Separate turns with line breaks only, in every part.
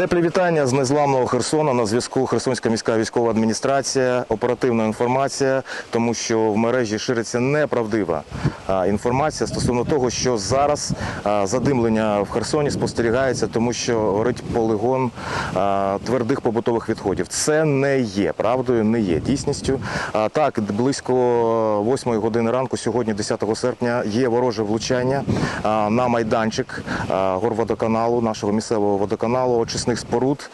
Теплі вітання з незламного Херсона. На зв'язку Херсонська міська військова адміністрація. Оперативна інформація, тому що в мережі шириться неправдива інформація стосовно того, що зараз задимлення в Херсоні спостерігається, тому що горить полигон твердих побутових відходів. Це не є правдою, не є дійсністю. Так, близько 8 години ранку, сьогодні, 10 серпня, є вороже влучання на майданчик горводоканалу, нашого місцевого водоканалу, очисних споруд.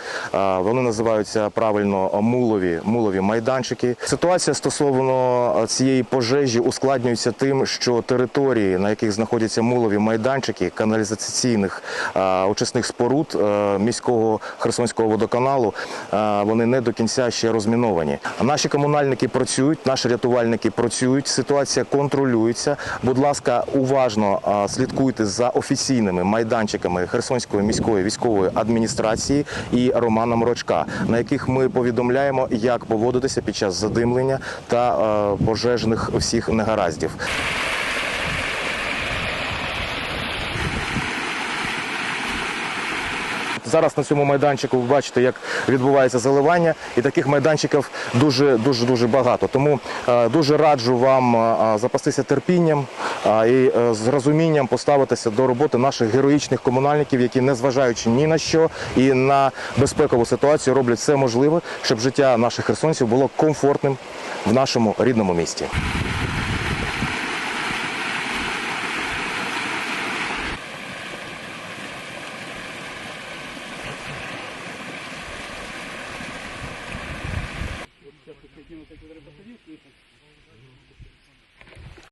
Вони називаються правильно мулові, мулові майданчики. Ситуація стосовно цієї пожежі ускладнюється тим, що території, на яких знаходяться мулові майданчики каналізаційних очисних споруд міського Херсонського водоканалу, вони не до кінця ще розміновані. Наші комунальники працюють, наші рятувальники працюють. Ситуація контролюється. Будь ласка, уважно слідкуйте за офіційними майданчиками Херсонської міської військової адміністрації і Романа Мрочка, на яких ми повідомляємо, як поводитися під час задимлення та е, пожежних всіх негараздів. Зараз на цьому майданчику ви бачите, як відбувається заливання, і таких майданчиків дуже дуже дуже багато. Тому е, дуже раджу вам е, запастися терпінням і е, з розумінням поставитися до роботи наших героїчних комунальників, які незважаючи ні на що і на безпекову ситуацію роблять все можливе, щоб життя наших херсонців було комфортним в нашому рідному місті. Сейчас тут какие-то такие посадил, слышно?